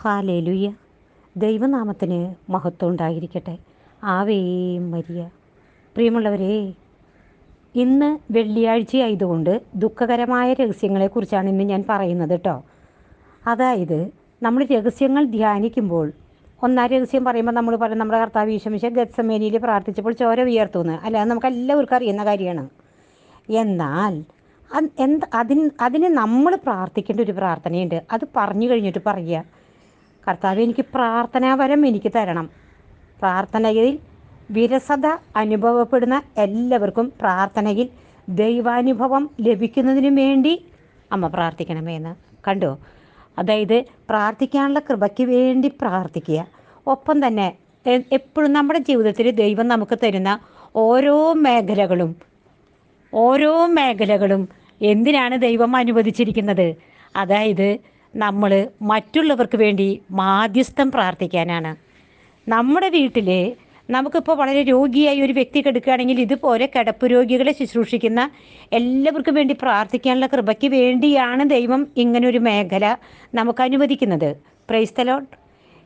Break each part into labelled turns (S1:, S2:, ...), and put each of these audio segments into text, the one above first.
S1: Hallelujah ദൈവനാമത്തിന് മഹത്വം ഉണ്ടായിരിക്കട്ടെ. Ave Maria. പ്രിയമുള്ളവരെ ഇന്ന് വെള്ളിയാഴ്ച ആയതുകൊണ്ട് ദുഃഖകരമായ രഹസ്യങ്ങളെക്കുറിച്ചാണ് ഇന്ന് ഞാൻ പറയുന്നത് കേട്ടോ അതായത് നമ്മൾ രഹസ്യങ്ങൾ ധ്യാനിക്കുമ്പോൾ ഒന്നാം രഹസ്യം പറയുമ്പോൾ നമ്മൾ പറയും നമ്മുടെ കർത്താവ് ഈശമിശ ഗത്സമേനിയിൽ പ്രാർത്ഥിച്ചപ്പോൾ ചോര ഉയർത്തുന്നു അല്ലാതെ നമുക്ക് എല്ലാവർക്കും അറിയുന്ന കാര്യമാണ്. എന്നാൽ എന്ത് അതിന് അതിന് നമ്മൾ പ്രാർത്ഥിക്കേണ്ട ഒരു പ്രാർത്ഥനയുണ്ട്. അത് പറഞ്ഞു കഴിഞ്ഞിട്ട് പറയുക. കർത്താവ് എനിക്ക് പ്രാർത്ഥനാപരം എനിക്ക് തരണം. പ്രാർത്ഥനയിൽ വിരസത അനുഭവപ്പെടുന്ന എല്ലാവർക്കും പ്രാർത്ഥനയിൽ ദൈവാനുഭവം ലഭിക്കുന്നതിനു വേണ്ടി അമ്മ പ്രാർത്ഥിക്കണമേ എന്ന്. കണ്ടോ? അതായത് പ്രാർത്ഥിക്കാനുള്ള കൃപയ്ക്ക് വേണ്ടി പ്രാർത്ഥിക്കുക. ഒപ്പം തന്നെ എപ്പോഴും നമ്മുടെ ജീവിതത്തിൽ ദൈവം നമുക്ക് തരുന്ന ഓരോ മേഖലകളും ഓരോ മേഖലകളും എന്തിനാണ് ദൈവം അനുവദിച്ചിരിക്കുന്നത്? അതായത് നമ്മൾ മറ്റുള്ളവർക്ക് വേണ്ടി മാധ്യസ്ഥം പ്രാർത്ഥിക്കാനാണ്. നമ്മുടെ വീട്ടിൽ നമുക്കിപ്പോൾ വളരെ രോഗിയായി ഒരു വ്യക്തി കിടക്കുകയാണെങ്കിൽ ഇതുപോലെ കിടപ്പ് രോഗികളെ ശുശ്രൂഷിക്കുന്ന എല്ലാവർക്കും വേണ്ടി പ്രാർത്ഥിക്കാനുള്ള കൃപയ്ക്ക് വേണ്ടിയാണ് ദൈവം ഇങ്ങനൊരു മേഖല നമുക്ക് അനുവദിക്കുന്നത്. പ്രൈസ്തലോട്ട്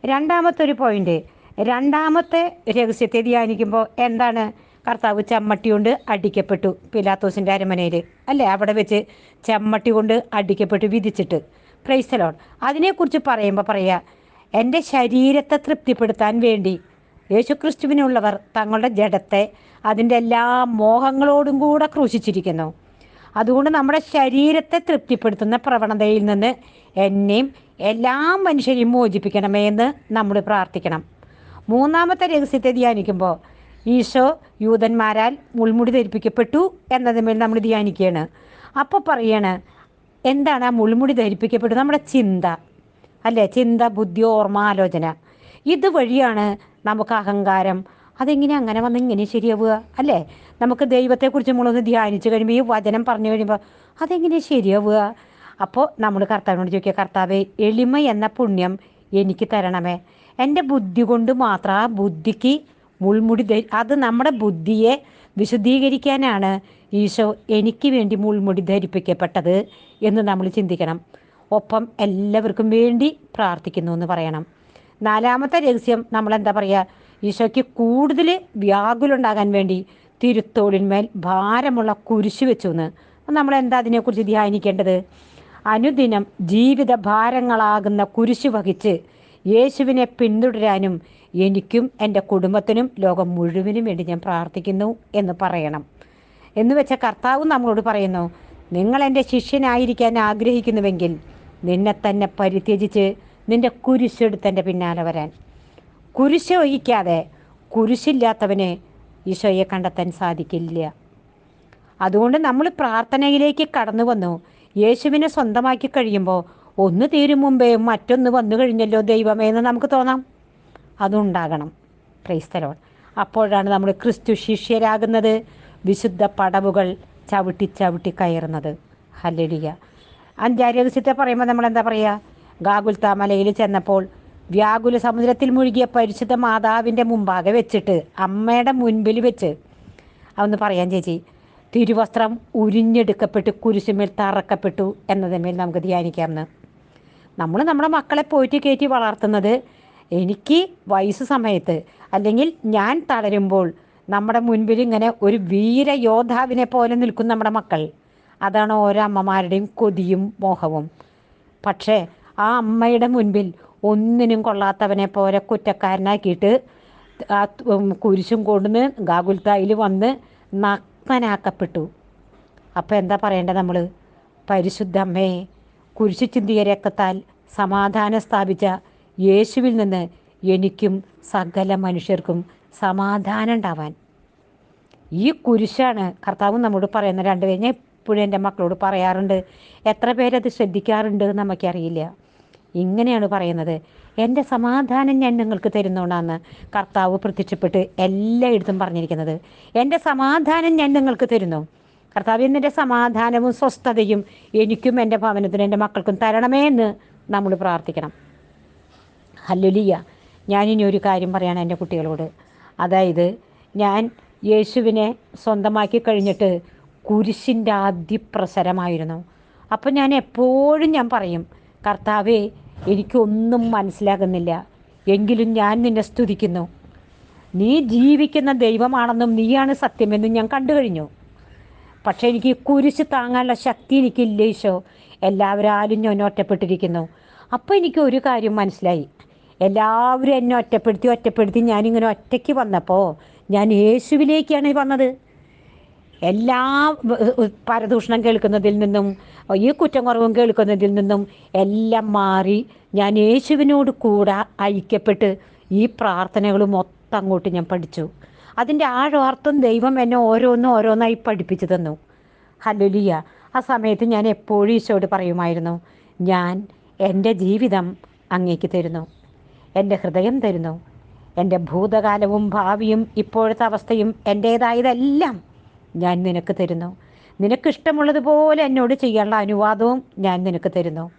S1: രണ്ടാമത്തെ ഒരു പോയിന്റ് രണ്ടാമത്തെ രഹസ്യത്തെ ധ്യാനിക്കുമ്പോൾ എന്താണ്? കർത്താവ് ചമ്മട്ടി കൊണ്ട് അടിക്കപ്പെട്ടു പിലാത്തോസിന്റെ അരമനയിൽ അല്ലേ? അവിടെ വെച്ച് ചമ്മട്ടി കൊണ്ട് അടിക്കപ്പെട്ടു വിധിച്ചിട്ട്. പ്രൈസ്തലോൺ അതിനെക്കുറിച്ച് പറയുമ്പോൾ പറയുക എന്റെ ശരീരത്തെ തൃപ്തിപ്പെടുത്താൻ വേണ്ടി യേശുക്രിസ്തുവിനുള്ളവർ തങ്ങളുടെ ജഡത്തെ അതിന്റെ എല്ലാ മോഹങ്ങളോടും കൂടെ ക്രൂശിച്ചിരിക്കുന്നു. അതുകൊണ്ട് നമ്മുടെ ശരീരത്തെ തൃപ്തിപ്പെടുത്തുന്ന പ്രവണതയിൽ നിന്ന് എന്നെയും എല്ലാ മനുഷ്യരെയും മോചിപ്പിക്കണമേ എന്ന് നമ്മൾ പ്രാർത്ഥിക്കണം. മൂന്നാമത്തെ രഹസ്യത്തെ ധ്യാനിക്കുമ്പോൾ ഈശോ യൂതന്മാരാൽ മുൾമുടി ധരിപ്പിക്കപ്പെട്ടു എന്നതിന്മേൽ നമ്മൾ ധ്യാനിക്കുകയാണ്. അപ്പോൾ പറയാണ് എന്താണ് ആ മുൾമുടി ധരിപ്പിക്കപ്പെട്ടത്? നമ്മുടെ ചിന്ത. അല്ലേ? ചിന്ത ബുദ്ധി ഓർമ്മ ആലോചന. ഇതുവഴിയാണ് നമുക്ക് അഹങ്കാരം. അതെങ്ങനെ അങ്ങനെ വന്ന് ഇങ്ങനെ ശരിയാവുക? അല്ലേ? നമുക്ക് ദൈവത്തെക്കുറിച്ച് നമ്മളൊന്ന് ധ്യാനിച്ച് കഴിയുമ്പോൾ ഈ വചനം പറഞ്ഞു കഴിയുമ്പോൾ അതെങ്ങനെ ശരിയാവുക? അപ്പോൾ നമ്മൾ കർത്താവിനോട് ചോദിക്കുക കർത്താവെ എളിമ എന്ന പുണ്യം എനിക്ക് തരണമേ. എന്റെ ബുദ്ധി കൊണ്ട് മാത്രം ആ ബുദ്ധിക്ക് മുൾമുടി അത് നമ്മുടെ ബുദ്ധിയെ വിശുദ്ധീകരിക്കാനാണ് ഈശോ എനിക്ക് വേണ്ടി മുൾമുടി ധരിപ്പിക്കപ്പെട്ടത് എന്ന് നമ്മൾ ചിന്തിക്കണം. ഒപ്പം എല്ലാവർക്കും വേണ്ടി പ്രാർത്ഥിക്കുന്നു എന്ന് പറയണം. നാലാമത്തെ രഹസ്യം നമ്മൾ എന്താ പറയുക ഈശോയ്ക്ക് കൂടുതൽ വ്യാകുലുണ്ടാകാൻ വേണ്ടി തിരുത്തോളിന്മേൽ ഭാരമുള്ള കുരിശ് വെച്ചു എന്ന് നമ്മൾ എന്താ അതിനെക്കുറിച്ച് ധ്യാനിക്കേണ്ടത്? അനുദിനം ജീവിത ഭാരങ്ങളാകുന്ന കുരിശ് വഹിച്ച് യേശുവിനെ പിന്തുടരാനും എനിക്കും എന്റെ കുടുംബത്തിനും ലോകം മുഴുവനും വേണ്ടി ഞാൻ പ്രാർത്ഥിക്കുന്നു എന്ന് പറയണം. എന്ന് വെച്ച കർത്താവ് നമ്മളോട് പറയുന്നു നിങ്ങൾ എന്റെ ശിഷ്യനായിരിക്കാൻ ആഗ്രഹിക്കുന്നുവെങ്കിൽ നിന്നെ തന്നെ പരിത്യജിച്ച് നിന്റെ കുരിശെടുത്ത് എന്റെ പിന്നാലെ വരാൻ. കുരിശ് ഒഴിക്കാതെ കുരിശില്ലാത്തവന് ഈശോയെ കണ്ടെത്താൻ സാധിക്കില്ല. അതുകൊണ്ട് നമ്മൾ പ്രാർത്ഥനയിലേക്ക് കടന്നു വന്നു. യേശുവിനെ സ്വന്തമാക്കി കഴിയുമ്പോൾ ഒന്ന് തീരും മുമ്പേ മറ്റൊന്ന് വന്നു കഴിഞ്ഞല്ലോ ദൈവമേ എന്ന് നമുക്ക് തോന്നാം. അതുണ്ടാകണം. ക്രൈസ്തലോൺ അപ്പോഴാണ് നമ്മൾ ക്രിസ്തു ശിഷ്യരാകുന്നത്. വിശുദ്ധ പടവുകൾ ചവിട്ടി ചവിട്ടി കയറുന്നത്. ഹല്ലേലൂയ. അഞ്ചാരോഗ്യത്തെ പറയുമ്പോൾ നമ്മൾ എന്താ പറയുക ഗാഗുൽത്ത മലയിൽ ചെന്നപ്പോൾ വ്യാകുല സമുദ്രത്തിൽ മുഴുകിയ പരിശുദ്ധ മാതാവിന്റെ മുമ്പാകെ വെച്ചിട്ട് അമ്മയുടെ മുൻപിൽ വെച്ച് അതൊന്ന് പറയാൻ ചേച്ചി. തിരുവസ്ത്രം ഉരിഞ്ഞെടുക്കപ്പെട്ട് കുരിശുമേൽ തറക്കപ്പെട്ടു എന്നതിന്മേൽ നമുക്ക് ധ്യാനിക്കാമെന്ന്. നമ്മൾ നമ്മുടെ മക്കളെ പോയിട്ട് കയറ്റി വളർത്തുന്നത് എനിക്ക് വയസ്സ് സമയത്ത് അല്ലെങ്കിൽ ഞാൻ തളരുമ്പോൾ നമ്മുടെ മുൻപിൽ ഇങ്ങനെ ഒരു വീരയോദ്ധാവിനെ പോലെ നിൽക്കും നമ്മുടെ മക്കൾ. അതാണ് ഓരോ അമ്മമാരുടെയും കൊതിയും മോഹവും. പക്ഷേ ആ അമ്മയുടെ മുൻപിൽ ഒന്നിനും കൊള്ളാത്തവനെ പോലെ കുറ്റക്കാരനാക്കിയിട്ട് ആ കുരിശും കൊണ്ടുവന്ന് ഗാഗുൽത്തായിൽ വന്ന് നഗ്നനാക്കപ്പെട്ടു. അപ്പോൾ എന്താ പറയേണ്ടത് നമ്മൾ പരിശുദ്ധ അമ്മയെ കുരിശു ചിന്തിയ രക്തത്താൽ സമാധാനം സ്ഥാപിച്ച യേശുവിൽ നിന്ന് എനിക്കും സകല മനുഷ്യർക്കും സമാധാനം ഉണ്ടാവാൻ ഈ കുരിശാണ് കർത്താവ് നമ്മോട് പറയുന്ന രണ്ട് പേര് ഞാൻ എപ്പോഴും എന്റെ മക്കളോട് പറയാറുണ്ട്. എത്ര പേരത് ശ്രദ്ധിക്കാറുണ്ട് എന്ന് നമുക്കറിയില്ല. ഇങ്ങനെയാണ് പറയുന്നത്. എന്റെ സമാധാനം ഞാൻ നിങ്ങൾക്ക് തരുന്നോണ്ടാണ് കർത്താവ് പ്രത്യക്ഷപ്പെട്ട് എല്ലായിടത്തും പറഞ്ഞിരിക്കുന്നത്. എന്റെ സമാധാനം ഞാൻ നിങ്ങൾക്ക് തരുന്നു. കർത്താവ് എന്നിന്റെ സമാധാനവും സ്വസ്ഥതയും എനിക്കും എന്റെ ഭവനത്തിനും എന്റെ മക്കൾക്കും തരണമേ എന്ന് നമ്മൾ പ്രാർത്ഥിക്കണം. ഹല്ലുലിയ. ഞാനിനി ഒരു കാര്യം പറയാണ് എന്റെ കുട്ടികളോട്. അതായത് ഞാൻ യേശുവിനെ സ്വന്തമാക്കി കഴിഞ്ഞിട്ട് കുരിശിന്റെ ആദ്യപ്രസരമായിരുന്നു. അപ്പം ഞാൻ എപ്പോഴും ഞാൻ പറയും കർത്താവേ എനിക്കൊന്നും മനസ്സിലാകുന്നില്ല. എങ്കിലും ഞാൻ നിന്നെ സ്തുതിക്കുന്നു. നീ ജീവിക്കുന്ന ദൈവമാണെന്നും നീയാണ് സത്യമെന്നും ഞാൻ കണ്ടു കഴിഞ്ഞു. പക്ഷേ എനിക്ക് കുരിശ് താങ്ങാനുള്ള ശക്തി എനിക്കില്ല ഈശോ. എല്ലാവരാലും ഞാൻ ഒറ്റപ്പെട്ടിരിക്കുന്നു. അപ്പോൾ എനിക്ക് ഒരു കാര്യം മനസ്സിലായി. എല്ലാവരും എന്നെ ഒറ്റപ്പെടുത്തി ഒറ്റപ്പെടുത്തി ഞാനിങ്ങനെ ഒറ്റയ്ക്ക് വന്നപ്പോൾ ഞാൻ യേശുവിലേക്കാണ് വന്നത്. എല്ലാ പരദൂഷണം കേൾക്കുന്നതിൽ നിന്നും ഈ കുറ്റം കുറവും കേൾക്കുന്നതിൽ നിന്നും എല്ലാം മാറി ഞാൻ യേശുവിനോട് കൂടെ ഐക്യപ്പെട്ട് ഈ പ്രാർത്ഥനകൾ മൊത്തം അങ്ങോട്ട് ഞാൻ പഠിച്ചു. അതിന്റെ ആഴോർത്ഥം ദൈവം എന്നെ ഓരോന്നും ഓരോന്നായി പഠിപ്പിച്ചു തന്നു. ഹലുലിയ ആ സമയത്ത് ഞാൻ എപ്പോഴും ഈശോട് പറയുമായിരുന്നു ഞാൻ എന്റെ ജീവിതം അങ്ങേക്ക് തരുന്നു. എന്റെ ഹൃദയം തരുന്നു. എന്റെ ഭൂതകാലവും ഭാവിയും ഇപ്പോഴത്തെ അവസ്ഥയും എന്റേതായതെല്ലാം ഞാൻ നിനക്ക് തരുന്നു. നിനക്കിഷ്ടമുള്ളതുപോലെ എന്നോട് ചെയ്യാനുള്ള അനുവാദവും ഞാൻ നിനക്ക് തരുന്നു.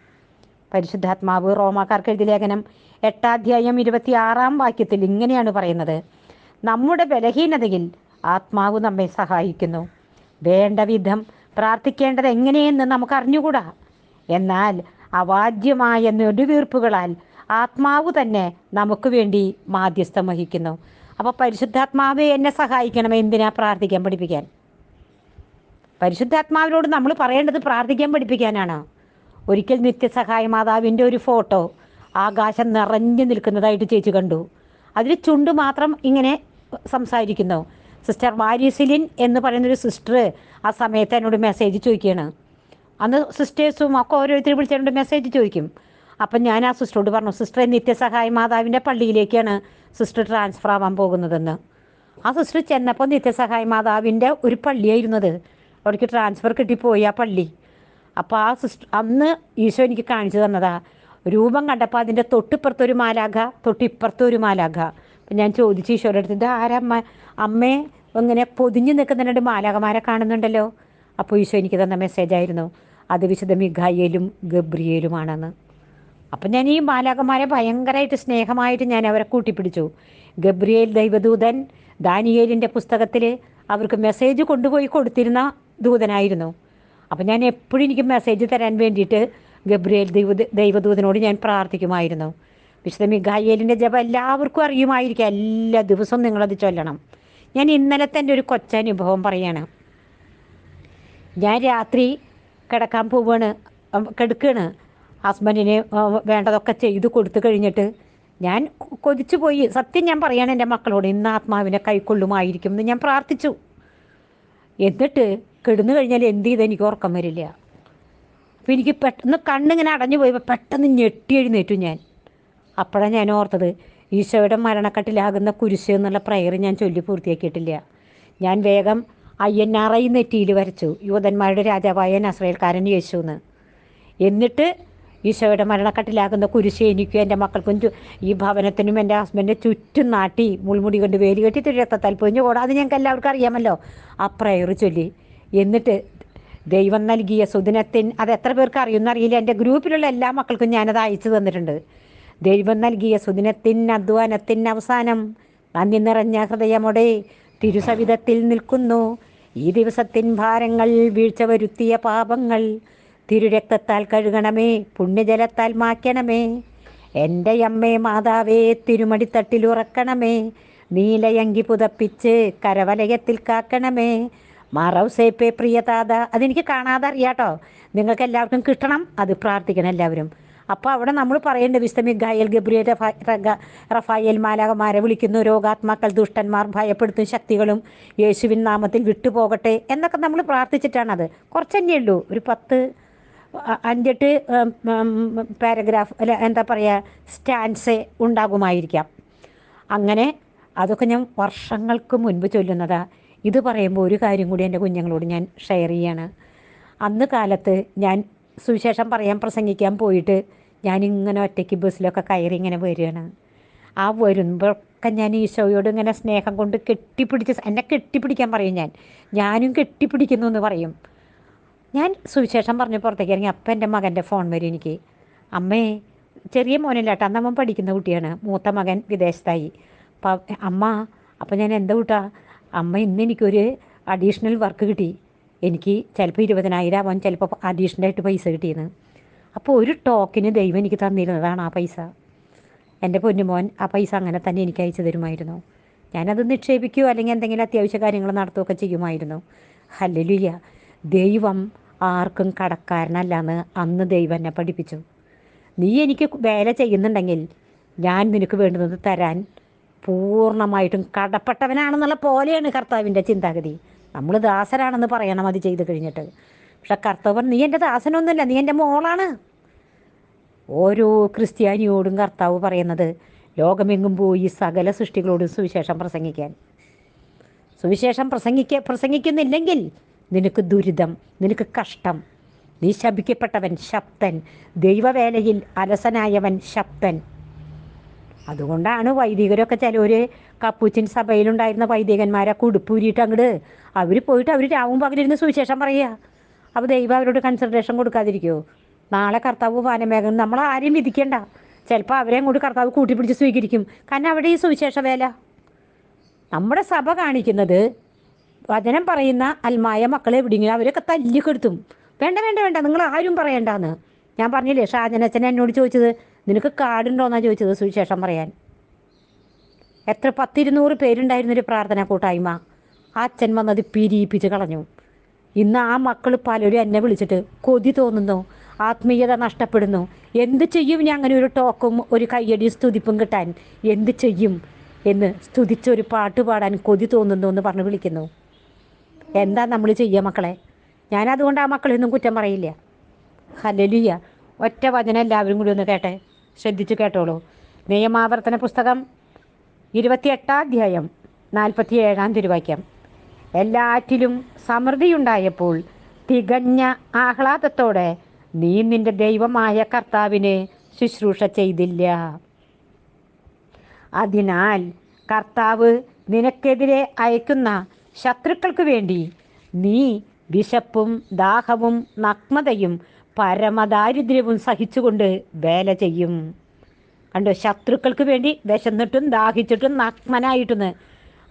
S1: പരിശുദ്ധാത്മാവ് റോമാക്കാർക്ക് എഴുതി ലേഖനം എട്ടാധ്യായം ഇരുപത്തിയാറാം വാക്യത്തിൽ ഇങ്ങനെയാണ് പറയുന്നത്. നമ്മുടെ ബലഹീനതയിൽ ആത്മാവ് നമ്മെ സഹായിക്കുന്നു. വേണ്ട വിധം പ്രാർത്ഥിക്കേണ്ടത് എങ്ങനെയെന്ന് നമുക്ക് അറിഞ്ഞുകൂടാ. എന്നാൽ അവാദ്യമായ നെടുവീർപ്പുകളാൽ ആത്മാവ് തന്നെ നമുക്ക് വേണ്ടി മാധ്യസ്ഥം വഹിക്കുന്നു. അപ്പോൾ പരിശുദ്ധാത്മാവ് എന്നെ സഹായിക്കണം എന്തിനാ പ്രാർത്ഥിക്കാൻ പഠിപ്പിക്കാൻ? പരിശുദ്ധാത്മാവിനോട് നമ്മൾ പറയേണ്ടത് പ്രാർത്ഥിക്കാൻ പഠിപ്പിക്കാനാണ്. ഒരിക്കൽ നിത്യസഹായ മാതാവിന്റെ ഒരു ഫോട്ടോ ആകാശം നിറഞ്ഞു നിൽക്കുന്നതായിട്ട് ചേച്ചി കണ്ടു. അതിൽ ചുണ്ട് മാത്രം ഇങ്ങനെ സംസാരിക്കുന്നു. സിസ്റ്റർ വാരിസിലിൻ എന്ന് പറയുന്നൊരു സിസ്റ്റർ ആ സമയത്ത് എന്നോട് മെസ്സേജ് ചോദിക്കുകയാണ്. അന്ന് സിസ്റ്റേഴ്സും ഒക്കെ ഓരോരുത്തരും വിളിച്ചതിനോട് മെസ്സേജ് ചോദിക്കും. അപ്പം ഞാൻ ആ സിസ്റ്ററോട് പറഞ്ഞു സിസ്റ്ററെ നിത്യസഹായ മാതാവിന്റെ പള്ളിയിലേക്കാണ് സിസ്റ്റർ ട്രാൻസ്ഫർ ആവാൻ പോകുന്നതെന്ന്. ആ സിസ്റ്റർ ചെന്നപ്പോൾ നിത്യസഹായ മാതാവിന്റെ ഒരു പള്ളിയായിരുന്നത്. അവിടേക്ക് ട്രാൻസ്ഫർ കിട്ടിപ്പോയി ആ പള്ളി. അപ്പോൾ ആ സിസ്റ്റർ അന്ന് ഈശോ എനിക്ക് കാണിച്ചു തന്നതാ രൂപം കണ്ടപ്പോൾ അതിന്റെ തൊട്ടിപ്പുറത്തൊരു മാലാഖ തൊട്ടിപ്പുറത്തൊരു മാലാഖ. അപ്പം ഞാൻ ചോദിച്ചു ഈശോയുടെ അടുത്ത് ഇത് ആരമ്മ അമ്മേ? ഇങ്ങനെ പൊതിഞ്ഞു നിൽക്കുന്ന രണ്ട് മാലാഖമാരെ കാണുന്നുണ്ടല്ലോ. അപ്പോൾ ഈശോ എനിക്ക് തന്ന മെസ്സേജായിരുന്നു അത് വിശുദ്ധ മിഖായേലും ഗബ്രിയേലുമാണെന്ന്. അപ്പം ഞാൻ ഈ മാലാകന്മാരെ ഭയങ്കരമായിട്ട് സ്നേഹമായിട്ട് ഞാൻ അവരെ കൂട്ടിപ്പിടിച്ചു. ഗബ്രിയേൽ ദൈവദൂതൻ ദാനിയേലിന്റെ പുസ്തകത്തിൽ അവർക്ക് മെസ്സേജ് കൊണ്ടുപോയി കൊടുത്തിരുന്ന ദൂതനായിരുന്നു. അപ്പം ഞാൻ എപ്പോഴും എനിക്ക് മെസ്സേജ് തരാൻ വേണ്ടിയിട്ട് ഗബ്രിയേൽ ദൈവ ദൈവദൂതനോട് ഞാൻ പ്രാർത്ഥിക്കുമായിരുന്നു. വിശുദ്ധ മിഗായേലിന്റെ ജപം എല്ലാവർക്കും അറിയുമായിരിക്കും. എല്ലാ ദിവസവും നിങ്ങളത് ചൊല്ലണം. ഞാൻ ഇന്നലത്തെ എന്റെ ഒരു കൊച്ചനുഭവം പറയാണ്. ഞാൻ രാത്രി കിടക്കാൻ പോവാണ് കിടക്കുകയാണ് ഹസ്ബൻഡിന് വേണ്ടതൊക്കെ ചെയ്തു കൊടുത്തു കഴിഞ്ഞിട്ട് ഞാൻ കൊതിച്ചു പോയി. സത്യം ഞാൻ പറയാണ് എന്റെ മക്കളോട് ഇന്ന് ആത്മാവിനെ കൈക്കൊള്ളുമായിരിക്കും എന്ന് ഞാൻ പ്രാർത്ഥിച്ചു. എന്നിട്ട് കിടന്നു കഴിഞ്ഞാൽ എന്ത് ചെയ്ത് എനിക്ക് ഉറക്കം വരില്ല. അപ്പോൾ എനിക്ക് പെട്ടെന്ന് കണ്ണിങ്ങനെ അടഞ്ഞു പോയപ്പോൾ പെട്ടെന്ന് ഞെട്ടി എഴുന്നേറ്റു ഞാൻ. അപ്പോഴാണ് ഞാൻ ഓർത്തത് ഈശോയുടെ മരണക്കട്ടിലാകുന്ന കുരിശ് എന്നുള്ള പ്രയർ ഞാൻ ചൊല്ലി പൂർത്തിയാക്കിയിട്ടില്ല. ഞാൻ വേഗം ഐ എൻ ആർ ഐ നെറ്റിയിൽ വരച്ചു യൂതന്മാരുടെ രാജാവായ നസ്രയേൽക്കാരൻ യേശു എന്ന് എന്നിട്ട് ഈശോയുടെ മരണക്കട്ടിലാകുന്ന കുരിശ് എനിക്കും എന്റെ മക്കൾക്കും ഈ ഭവനത്തിനും എന്റെ ഹസ്ബൻഡിന്റെ ചുറ്റും നാട്ടി മുൾമുടി കൊണ്ട് വേലി കെട്ടി രക്തത്താൽ പൊഞ്ഞു കൂടാതെ ഞങ്ങൾക്ക് എല്ലാവർക്കും അറിയാമല്ലോ. ആ പ്രയർ ചൊല്ലി. എന്നിട്ട് ദൈവം നൽകിയ സുദിനത്തിൻ അത് എത്ര പേർക്ക് അറിയുമെന്നറിയില്ല എന്റെ ഗ്രൂപ്പിലുള്ള എല്ലാ മക്കൾക്കും ഞാനത് അയച്ചു തന്നിട്ടുണ്ട്. ദൈവം നൽകിയ സുദിനത്തിൻ അധ്വാനത്തിൻ അവസാനം നന്ദി നിറഞ്ഞ ഹൃദയമോടെ തിരുസവിധത്തിൽ നിൽക്കുന്നു. ഈ ദിവസത്തിൻ ഭാരങ്ങൾ വീഴ്ച വരുത്തിയ പാപങ്ങൾ തിരുരക്തത്താൽ കഴുകണമേ പുണ്യജലത്താൽ മാക്കണമേ എന്റെ അമ്മേ മാതാവേ തിരുമടിത്തട്ടിൽ ഉറക്കണമേ. നീലയങ്കി പുതപ്പിച്ച് കരവലയത്തിൽ കാക്കണമേ. മറൗസേപ്പേ പ്രിയതാത അതെനിക്ക് കാണാതെ അറിയാട്ടോ നിങ്ങൾക്ക് എല്ലാവർക്കും കിട്ടണം അത് പ്രാർത്ഥിക്കണം എല്ലാവരും. അപ്പോൾ അവിടെ നമ്മൾ പറയേണ്ട വിസ്തമി ഗായൽ ഗബ്രിയേൽ റഫായൽ മാലാകമാരെ വിളിക്കുന്നു. രോഗാത്മാക്കൾ ദുഷ്ടന്മാർ ഭയപ്പെടുത്തും ശക്തികളും യേശുവിൻ നാമത്തിൽ വിട്ടുപോകട്ടെ എന്നൊക്കെ നമ്മൾ പ്രാർത്ഥിച്ചിട്ടാണത്. കുറച്ച് തന്നെ ഉള്ളൂ ഒരു പത്ത് അഞ്ചെട്ട് പാരഗ്രാഫ് അല്ല എന്താ പറയുക സ്റ്റാൻസ് ഉണ്ടാകുമായിരിക്കാം. അങ്ങനെ അതൊക്കെ ഞാൻ വർഷങ്ങൾക്ക് മുൻപ് ചൊല്ലുന്നതാ. ഇത് പറയുമ്പോൾ ഒരു കാര്യം കൂടി എന്റെ കുഞ്ഞുങ്ങളോട് ഞാൻ ഷെയർ ചെയ്യാണ്. അന്ന് കാലത്ത് ഞാൻ സുവിശേഷം പറയാൻ പ്രസംഗിക്കാൻ പോയിട്ട് ഞാൻ ഇങ്ങനെ ഒറ്റയ്ക്ക് ബസ്സിലൊക്കെ കയറി ഇങ്ങനെ വരികയാണ്. ആ വരുമ്പോഴൊക്കെ ഞാൻ ഈശോയോട് ഇങ്ങനെ സ്നേഹം കൊണ്ട് കെട്ടിപ്പിടിച്ച് എന്നെ കെട്ടിപ്പിടിക്കാൻ പറയും ഞാൻ. ഞാനും കെട്ടിപ്പിടിക്കുന്നു എന്ന് പറയും. ഞാൻ സുവിശേഷം പറഞ്ഞ് പുറത്തേക്ക് ഇറങ്ങി അപ്പം എന്റെ മകന്റെ ഫോൺ വരും എനിക്ക്. അമ്മേ ചെറിയ മോനല്ല കേട്ടോ അന്ന് പഠിക്കുന്ന കുട്ടിയാണ്. മൂത്ത മകൻ വിദേശത്തായി. അപ്പം അമ്മ അപ്പം ഞാൻ എന്താ കൂട്ടാ? അമ്മ ഇന്ന് എനിക്കൊരു അഡീഷണൽ വർക്ക് കിട്ടി. എനിക്ക് ചിലപ്പോൾ ഇരുപതിനായിരം ആവാൻ ചിലപ്പോൾ അഡീഷണലായിട്ട് പൈസ കിട്ടിയെന്ന്. അപ്പോൾ ഒരു ടോക്കിന് ദൈവം എനിക്ക് തന്നിരുന്നതാണ് ആ പൈസ. എന്റെ പൊന്നുമോൻ ആ പൈസ അങ്ങനെ തന്നെ എനിക്ക് അയച്ചു തരുമായിരുന്നു. ഞാനത് നിക്ഷേപിക്കുകയോ അല്ലെങ്കിൽ എന്തെങ്കിലും അത്യാവശ്യ കാര്യങ്ങൾ നടത്തുകയൊക്കെ ചെയ്യുമായിരുന്നു. ഹല്ലലുയ്യ. ദൈവം ആർക്കും കടക്കാരനല്ല എന്ന് അന്ന് ദൈവം എന്നെ പഠിപ്പിച്ചു. നീ എനിക്ക് വേല ചെയ്യുന്നുണ്ടെങ്കിൽ ഞാൻ നിനക്ക് വേണ്ടുന്നത് തരാൻ പൂർണമായിട്ടും കടപ്പെട്ടവനാണെന്നുള്ള പോലെയാണ് കർത്താവിന്റെ ചിന്താഗതി. നമ്മൾ ദാസരാണെന്ന് പറയണം അത് ചെയ്ത് കഴിഞ്ഞിട്ട്. പക്ഷെ കർത്താവ് നീ എന്റെ ദാസനൊന്നുമില്ല നീ എന്റെ മോളാണ്. ഓരോ ക്രിസ്ത്യാനിയോടും കർത്താവ് പറയുന്നത് ലോകമെങ്ങും പോയി സകല സൃഷ്ടികളോടും സുവിശേഷം പ്രസംഗിക്കാൻ. സുവിശേഷം പ്രസംഗിക്ക പ്രസംഗിക്കുന്നില്ലെങ്കിൽ നിനക്ക് ദുരിതം നിനക്ക് കഷ്ടം. നീ ശപിക്കപ്പെട്ടവൻ ശക്തൻ ദൈവവേലയിൽ അലസനായവൻ ശക്തൻ അതുകൊണ്ടാണ് വൈദികരൊക്കെ ചിലവർ കപ്പൂച്ചിൻ സഭയിലുണ്ടായിരുന്ന വൈദികന്മാരെ കുടുപ്പൂരിയിട്ട് അങ്ങോട്ട് അവർ പോയിട്ട് അവർ രാവും പകലിരുന്ന് സുവിശേഷം പറയുക. അപ്പോൾ ദൈവം അവരോട് കൺസിഡറേഷൻ കൊടുക്കാതിരിക്കുമോ നാളെ കർത്താവ് വാനമേഘം നമ്മൾ ആരെയും വിധിക്കേണ്ട. ചിലപ്പോൾ അവരെ അങ്ങോട്ട് കർത്താവ് കൂട്ടിപ്പിടിച്ച് സ്വീകരിക്കും. കാരണം അവിടെ ഈ സുവിശേഷ വേല നമ്മുടെ സഭ കാണിക്കുന്നത് വചനം പറയുന്ന അൽമായ മക്കളെ എവിടെയെങ്കിലും അവരൊക്കെ തല്ലിക്കെടുത്തും. വേണ്ട വേണ്ട വേണ്ട നിങ്ങൾ ആരും പറയണ്ടെന്ന്. ഞാൻ പറഞ്ഞില്ലേ ഷാജനച്ചൻ എന്നോട് ചോദിച്ചത് നിനക്ക് കാർഡുണ്ടോയെന്നാണ് ചോദിച്ചത് സുവിശേഷം പറയാൻ. എത്ര പത്തിരുന്നൂറ് പേരുണ്ടായിരുന്നൊരു പ്രാർത്ഥന കൂട്ടായ്മ. ആ അച്ഛൻ വന്നത് പിരിയിപ്പിച്ച് കളഞ്ഞു. ഇന്ന് ആ മക്കൾ പലരും എന്നെ വിളിച്ചിട്ട് കൊതി തോന്നുന്നു ആത്മീയത നഷ്ടപ്പെടുന്നു. എന്ത് ചെയ്യും ഞാൻ അങ്ങനെ ഒരു ടോക്കും ഒരു കയ്യടി സ്തുതിപ്പും കിട്ടാൻ? എന്ത് ചെയ്യും എന്ന് സ്തുതിച്ചൊരു പാട്ട് പാടാൻ കൊതി തോന്നുന്നു എന്ന് പറഞ്ഞ് വിളിക്കുന്നു. എന്താ നമ്മൾ ചെയ്യുക മക്കളെ? ഞാനതുകൊണ്ട് ആ മക്കളൊന്നും കുറ്റം പറയില്ല. ഹലലിയ ഒറ്റ വചനം എല്ലാവരും കൂടി ഒന്ന് കേട്ടെ? ശ്രദ്ധിച്ചു കേട്ടോളൂ. നിയമാവർത്തന പുസ്തകം ഇരുപത്തിയെട്ടാം അധ്യായം നാൽപ്പത്തി ഏഴാം തിരുവാക്യം. എല്ലാറ്റിലും സമൃദ്ധിയുണ്ടായപ്പോൾ തികഞ്ഞ ആഹ്ലാദത്തോടെ നീ നിന്റെ ദൈവമായ കർത്താവിനെ ശുശ്രൂഷ ചെയ്തില്ല. അതിനാൽ കർത്താവ് നിനക്കെതിരെ അയക്കുന്ന ശത്രുക്കൾക്ക് വേണ്ടി നീ വിശപ്പും ദാഹവും നഗ്മതയും പരമദാരിദ്ര്യവും സഹിച്ചുകൊണ്ട് വേല ചെയ്യും. കണ്ടോ? ശത്രുക്കൾക്ക് വേണ്ടി വിശന്നിട്ടും ദാഹിച്ചിട്ടും നഗ്മനായിട്ടെന്ന്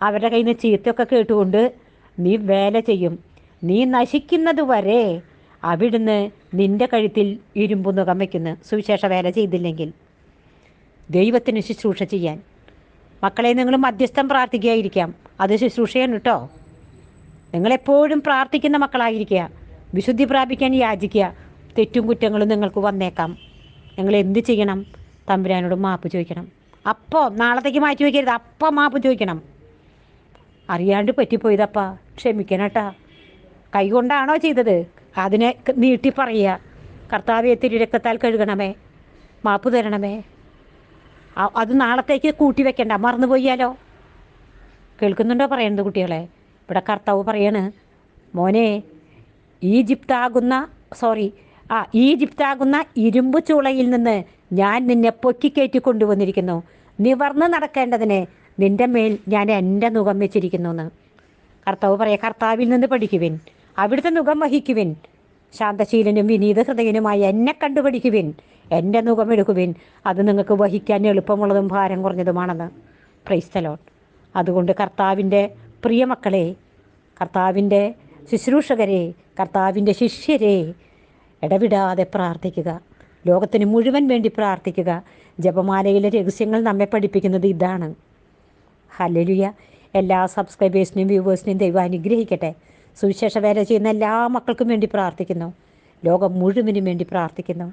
S1: അവരുടെ കയ്യിൽ നിന്ന് ചീത്തയൊക്കെ കേട്ടുകൊണ്ട് നീ വേല ചെയ്യും. നീ നശിക്കുന്നത് വരെ അവിടുന്ന് നിന്റെ കഴുത്തിൽ ഇരുമ്പു നുകം വയ്ക്കുന്നു. സുവിശേഷ വേല ചെയ്തില്ലെങ്കിൽ ദൈവത്തിന് ശുശ്രൂഷ ചെയ്യാൻ. മക്കളെ നിങ്ങൾ മധ്യസ്ഥം പ്രാർത്ഥിക്കുകയായിരിക്കാം. അത് ശുശ്രൂഷയാണ് കേട്ടോ നിങ്ങളെപ്പോഴും പ്രാർത്ഥിക്കുന്ന മക്കളായിരിക്കുക. വിശുദ്ധി പ്രാപിക്കാൻ യാചിക്കുക. തെറ്റും കുറ്റങ്ങളും നിങ്ങൾക്ക് വന്നേക്കാം. നിങ്ങൾ എന്ത് ചെയ്യണം? തമ്പുരാനോട് മാപ്പ് ചോദിക്കണം. അപ്പോൾ നാളത്തേക്ക് മാറ്റി വയ്ക്കരുത് അപ്പം മാപ്പ് ചോദിക്കണം. അറിയാണ്ട് പറ്റിപ്പോയതപ്പാ. ക്ഷമിക്കണട്ടാ. കൈ കൊണ്ടാണോ ചെയ്തത്? അതിനെ നീട്ടി പറയുക. കർത്താവെ തിരുരക്കത്താൽ കഴുകണമേ. മാപ്പ് തരണമേ. അത് നാളത്തേക്ക് കൂട്ടി വെക്കണ്ട. മറന്നു പോയാലോ കേൾക്കുന്നുണ്ടോ പറയുന്നത് കുട്ടികളെ? ഇവിടെ കർത്താവ് പറയാണ് മോനെ ഈജിപ്താകുന്ന സോറി ആ ഈജിപ്താകുന്ന ഇരുമ്പ് ചൂളയിൽ നിന്ന് ഞാൻ നിന്നെ പൊക്കിക്കയറ്റി കൊണ്ടുവന്നിരിക്കുന്നു. നിവർന്ന് നടക്കേണ്ടതിനെ നിന്റെ മേൽ ഞാൻ എന്റെ മുഖം വെച്ചിരിക്കുന്നു എന്ന് കർത്താവ് പറയാം കർത്താവിൽ നിന്ന് പഠിക്കുവിൻ അവിടുത്തെ മുഖം വഹിക്കുവിൻ. ശാന്തശീലനും വിനീത ഹൃദയനുമായി എന്നെ കണ്ടുപഠിക്കുവിൻ. എന്റെ മുഖമെടുക്കുവിൻ അത് നിങ്ങൾക്ക് വഹിക്കാൻ എളുപ്പമുള്ളതും ഭാരം കുറഞ്ഞതുമാണെന്ന്. പ്രൈസ്തലോൺ അതുകൊണ്ട് കർത്താവിന്റെ പ്രിയമക്കളെ കർത്താവിന്റെ ശുശ്രൂഷകരെ കർത്താവിന്റെ ശിഷ്യരെ ഇടവിടാതെ പ്രാർത്ഥിക്കുക. ലോകത്തിന് മുഴുവൻ വേണ്ടി പ്രാർത്ഥിക്കുക. ജപമാലയിലെ രഹസ്യങ്ങൾ നമ്മെ പഠിപ്പിക്കുന്നത് ഇതാണ്. ഹല്ലേലൂയ. എല്ലാ സബ്സ്ക്രൈബേഴ്സിനെയും വ്യൂവേഴ്സിനെയും ദൈവം അനുഗ്രഹിക്കട്ടെ. സുവിശേഷ വേല ചെയ്യുന്ന എല്ലാ മക്കൾക്കും വേണ്ടി പ്രാർത്ഥിക്കുന്നു. ലോകം മുഴുവനും വേണ്ടി പ്രാർത്ഥിക്കുന്നു.